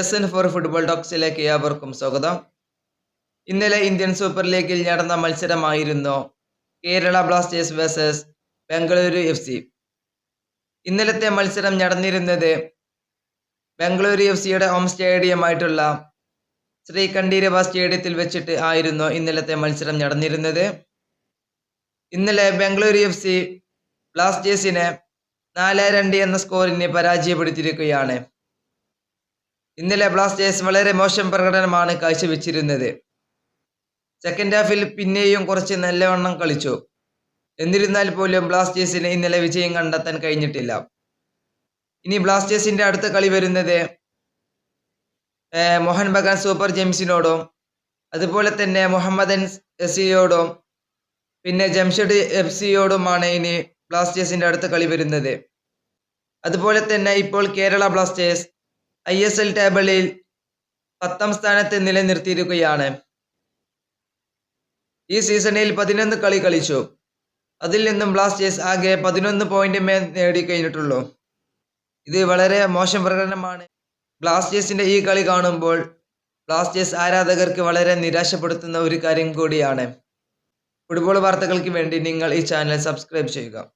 S N four football ടോക്സിലേക്ക് ഏവർക്കും സ്വാഗതം. ഇന്നലെ ഇന്ത്യൻ സൂപ്പർ ലീഗിൽ നടന്ന മത്സരമായിരുന്നു Kerala Blasters versus Bengaluru F C. ഇന്നലത്തെ മത്സരം നടന്നിരുന്നത് ബംഗളൂരു എഫ് സിയുടെ ഹോം സ്റ്റേഡിയമായിട്ടുള്ള ശ്രീ കണ്ടീരവ സ്റ്റേഡിയത്തിൽ വെച്ചിട്ട് ആയിരുന്നു ഇന്നലത്തെ മത്സരം നടന്നിരുന്നത്. ഇന്നലെ ബംഗളൂരു എഫ് സി ബ്ലാസ്റ്റേഴ്സിനെ നാല് രണ്ട് എന്ന സ്കോറിന് പരാജയപ്പെടുത്തിയിരിക്കുകയാണ്. ഇന്നലെ ബ്ലാസ്റ്റേഴ്സ് വളരെ മോശം പ്രകടനമാണ് കാഴ്ചവെച്ചിരുന്നത്. സെക്കൻഡ് ഹാഫിൽ പിന്നെയും കുറച്ച് നല്ലവണ്ണം കളിച്ചു. എന്നിരുന്നാൽ പോലും ബ്ലാസ്റ്റേഴ്സിന് ഇന്നലെ വിജയം കണ്ടെത്താൻ കഴിഞ്ഞിട്ടില്ല. ഇനി ബ്ലാസ്റ്റേഴ്സിന്റെ അടുത്ത കളി വരുന്നത് മോഹൻ ബഗാൻ സൂപ്പർ ജെയിംസിനോടും അതുപോലെ തന്നെ മുഹമ്മദൻ എസിയോടും പിന്നെ ജംഷഡ് എഫ് സിയോടുമാണ് ഇനി ബ്ലാസ്റ്റേഴ്സിന്റെ അടുത്ത കളി വരുന്നത്. അതുപോലെ തന്നെ ഇപ്പോൾ Kerala Blasters I S L ടേബിളിൽ പത്താം സ്ഥാനത്ത് നിലനിർത്തിയിരിക്കുകയാണ്. ഈ സീസണിൽ പതിനൊന്ന് കളി കളിച്ചു. അതിൽ നിന്നും ബ്ലാസ്റ്റേഴ്സ് ആകെ പതിനൊന്ന് പോയിന്റ് മേൽ നേടിക്കഴിഞ്ഞിട്ടുള്ളൂ ഇത് വളരെ മോശം പ്രകടനമാണ്. ബ്ലാസ്റ്റേഴ്സിന്റെ ഈ കളി കാണുമ്പോൾ ബ്ലാസ്റ്റേഴ്സ് ആരാധകർക്ക് വളരെ നിരാശപ്പെടുത്തുന്ന ഒരു കാര്യം കൂടിയാണ്. ഫുട്ബോൾ വാർത്തകൾക്ക് വേണ്ടി നിങ്ങൾ ഈ ചാനൽ സബ്സ്ക്രൈബ് ചെയ്യുക.